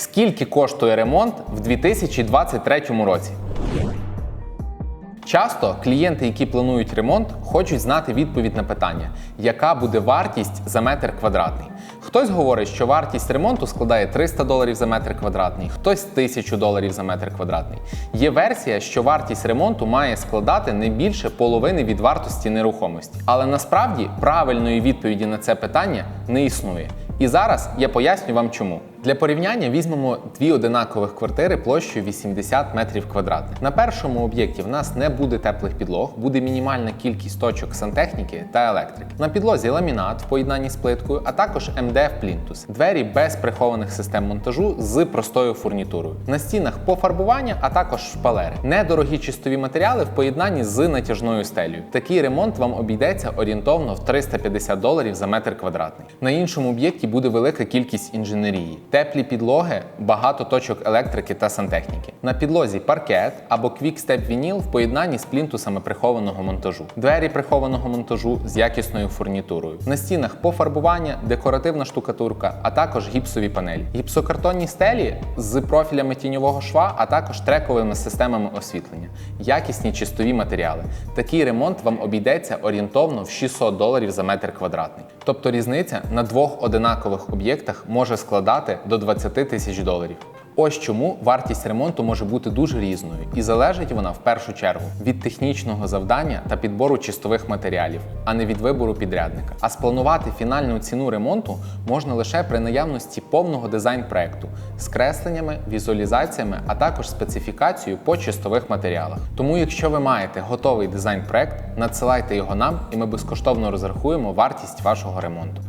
Скільки коштує ремонт в 2023 році? Часто клієнти, які планують ремонт, хочуть знати відповідь на питання, яка буде вартість за метр квадратний. Хтось говорить, що вартість ремонту складає 300 доларів за метр квадратний, хтось 1000 доларів за метр квадратний. Є версія, що вартість ремонту має складати не більше половини від вартості нерухомості. Але насправді правильної відповіді на це питання не існує. І зараз я поясню вам чому. Для порівняння візьмемо дві одинакових квартири площею 80 метрів квадратних. На першому об'єкті в нас не буде теплих підлог, буде мінімальна кількість точок сантехніки та електрики. На підлозі ламінат в поєднанні з плиткою, а також МДФ плінтус. Двері без прихованих систем монтажу з простою фурнітурою. На стінах пофарбування, а також шпалери. Недорогі чистові матеріали в поєднанні з натяжною стелею. Такий ремонт вам обійдеться орієнтовно в 350 доларів за метр квадратний. На іншому об'єкті буде велика кількість інженерії. Теплі підлоги, багато точок електрики та сантехніки. На підлозі паркет або квікстеп вініл в поєднанні з плінтусами прихованого монтажу. Двері прихованого монтажу з якісною фурнітурою. На стінах пофарбування, декоративна штукатурка, а також гіпсові панелі. Гіпсокартонні стелі з профілями тіньового шва, а також трековими системами освітлення. Якісні чистові матеріали. Такий ремонт вам обійдеться орієнтовно в 600 доларів за метр квадратний. Тобто різниця на двох одинакових об'єктах може складати до 20 тисяч доларів. Ось чому вартість ремонту може бути дуже різною, і залежить вона в першу чергу від технічного завдання та підбору чистових матеріалів, а не від вибору підрядника. А спланувати фінальну ціну ремонту можна лише при наявності повного дизайн-проекту з кресленнями, візуалізаціями, а також специфікацією по чистових матеріалах. Тому, якщо ви маєте готовий дизайн-проект, надсилайте його нам, і ми безкоштовно розрахуємо вартість вашого ремонту.